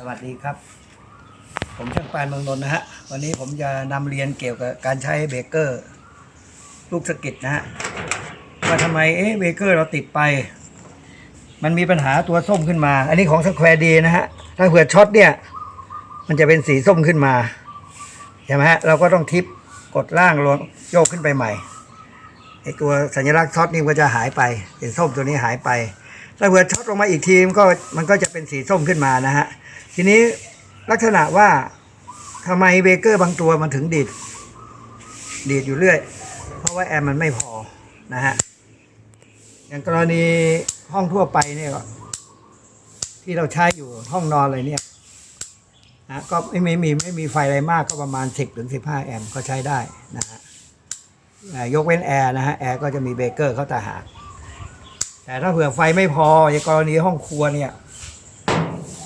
สวัสดีครับ ผมช่างปานเมืองนนท์นะฮะ วันนี้ผมจะนำเรียนเกี่ยวกับการใช้เบเกอร์ ลูกสกิดนะฮะว่าทำไมเอ๊ะเบเกอร์เราติดไป มันมีปัญหาตัวส้มขึ้นมา อันนี้ของสแควร์ดีนะฮะ ถ้าเผื่อช็อตเนี่ย มันจะเป็นสีส้มขึ้นมา ใช่ไหมฮะ เราก็ต้องทิปกดล่างลงโยกขึ้นไปใหม่ไอตัวสัญลักษณ์ช็อตนี่ก็จะหายไปเป็นส้มตัวนี้หายไป ถ้าเผื่อช็อตลงมาอีกทีมนก็มันก็จะเป็นสีส้มขึ้นมานะฮะทีนี้ลักษณะว่าทำไมเบเกอร์บางตัวมันถึงดีดดีดอยู่เรื่อย เพราะว่าแอร์มันไม่พอนะฮะอย่างกรณีห้องทั่วไปเนี่ยที่เราใช้อยู่ห้องนอนเลยเนี่ยนะก็ไม่ไม่มีไม่มีไฟอะไรมากก็ประมาณ 10ถึง15 แอมป์ก็ใช้ได้นะฮะยกเว้นแอร์นะฮะแอร์ก็จะมีเบเกอร์เขาตาหาก แต่ถ้าเผื่อไฟไม่พออย่างกรณีห้องครัวเนี่ย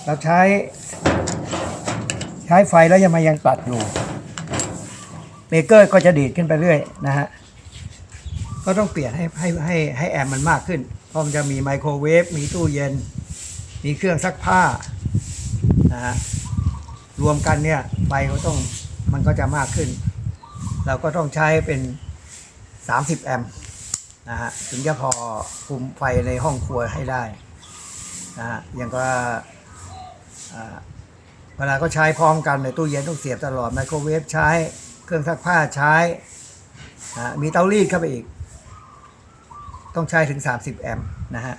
เราใช้ ใช้ไฟแล้วยังมายังตัดอยู่เบเกอร์ก็จะดีดขึ้นไปเรื่อยนะฮะ ก็ต้องเปลี่ยนให้ให้ให้ให้แอมมันมากขึ้น เพราะมันจะมีไมโครเวฟ มีตู้เย็น มีเครื่องซักผ้านะฮะ รวมกันเนี่ยไฟก็ต้องมันก็จะมากขึ้น เราก็ต้องใช้เป็น 30 แอมป์ นะฮะถึงจะพอคุมไฟในห้องครัวให้ได้นะฮะอย่างก็เวลาก็ใช้พร้อมกันในตู้เย็นต้องเสียบตลอดไมโครเวฟใช้เครื่องซักผ้าใช้อ่ามีเตารีดเข้าไปอีก ต้องใช้ถึง 30 แอมป์นะฮะ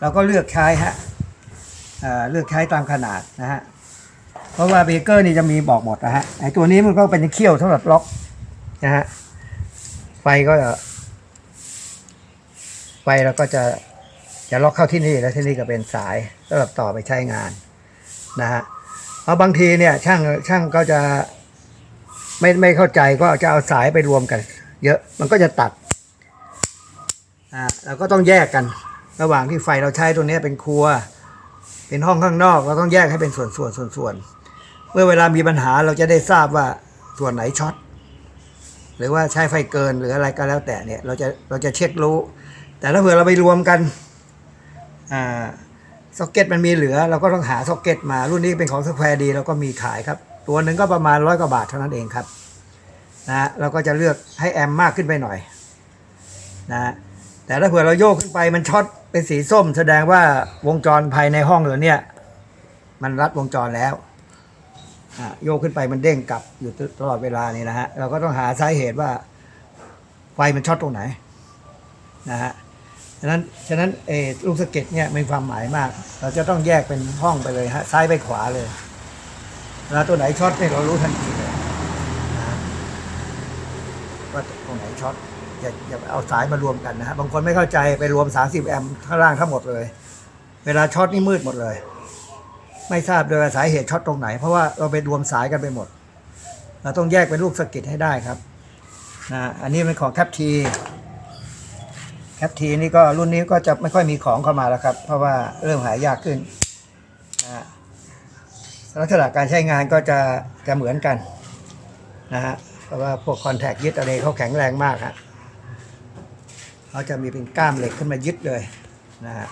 เราก็เลือกใช้ฮะเลือกใช้ตามขนาดนะฮะเพราะว่าเบเกอร์นี่จะมีบอกหมดนะฮะไอตัวนี้มันก็เป็นเขี้ยวสำหรับล็อกนะฮะไฟก็ ไฟเราก็จะจะล็อกเข้าที่นี่แล้วที่นี่ก็เป็นสายสำหรับต่อไปใช้งานนะฮะเพราะบางทีเนี่ยช่างช่างก็จะไม่ไม่เข้าใจก็จะเอาสายไปรวมกัน เยอะมันก็จะตัดอ่าเราก็ต้องแยกกัน ระหว่างที่ไฟเราใช้ตัวนี้เป็นครัว เป็นห้องข้างนอก เราต้องแยกให้เป็นส่วนส่วนส่วนส่วนเมื่อเวลามีปัญหาเราจะได้ทราบว่าส่วนไหนช็อตหรือว่าใช้ไฟเกินหรืออะไรก็แล้วแต่เนี่ยเราจะเราจะเช็ครู้ แต่ถ้าเผื่อเราไปรวมกันอซ็อกเก็ตมันมีเหลือ เราก็ต้องหาซ็อกเก็ตมารุ่นนี้เป็นของสแควร์ดีเราก็มีขายครับ ตัวหนึ่งก็ประมาณร้อยกว่าบาทเท่านั้นเองครับนะเราก็จะเลือกให้แอมมากขึ้นไปหน่อยนะแต่ถ้าเผื่อเราโยกขึ้นไปมันช็อตเป็นสีส้ม แสดงว่าวงจรภายในห้องเราเนี่ย มันรัดวงจรแล้วโยกขึ้นไปมันเด้งกลับอยู่ตลอดเวลานี่นะฮะเราก็ต้องหาสาเหตุว่าไฟมันช็อตตรงไหนนะฮะ ฉะนั้นฉะนั้นเอลูกสะเก็ดเนี่ยมีความหมายมาก เราจะต้องแยกเป็นห้องไปเลยฮะซ้ายไปขวาเลยเวลาตัวไหนช็อตเนี่ยเรารู้ทันทีเลยนะฮะว่าตรงไหนช็อตอย่าอย่าเอาสายมารวมกันนะฮะบางคนไม่เข้าใจไปรวม 30 แอมป์ข้างล่างทั้งหมดเลย เวลาช็อตนี่มืดหมดเลย ไม่ทราบโดยว่าสาเหตุช็อตตรงไหน เพราะว่าเราไปรวมสายกันไปหมด เราต้องแยกเป็นลูกสะกิดให้ได้ครับนะอันนี้เป็นของแคปที แคปทีนี่ก็รุ่นนี้ก็จะไม่ค่อยมีของเข้ามาแล้วครับ เพราะว่าเริ่มหายากขึ้นนะลักษณะการใช้งานก็จะจะเหมือนกันนะฮะเพราะว่าพวกคอนแทคยึดอะไรเขาแข็งแรงมากฮะเขาจะมีเป็นก้ามเหล็กขึ้นมายึดเลยนะฮะ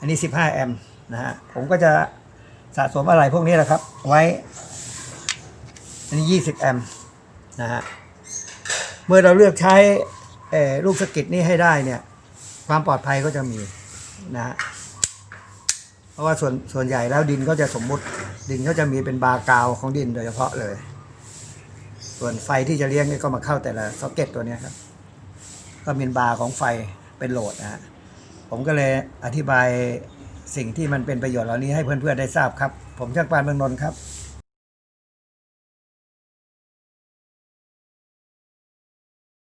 อันนี้ 15 แอมป์นะฮะผมก็จะสะสมอะไรพวกนี้แหละครับ ไว้ อันนี้ 20 แอมป์นะฮะเมื่อเราเลือกใช้ เออลูกสะกิดนี้ให้ได้เนี่ย ความปลอดภัยก็จะมีนะฮะเพราะว่าส่วนส่วนใหญ่แล้วดินก็จะสมมุติ ดินก็จะมีเป็นบาร์กาวของดินโดยเฉพาะเลย ส่วนไฟที่จะเลี้ยงนี่ก็มาเข้าแต่ละซ็อกเก็ตตัวนี้ครับ ก็เป็นบาของไฟเป็นโหลดนะฮะผมก็เลยอธิบายสิ่งที่มันเป็นประโยชน์เหล่านี้ให้เพื่อนๆได้ทราบครับ ผมช่างปานเมืองนนท์ครับ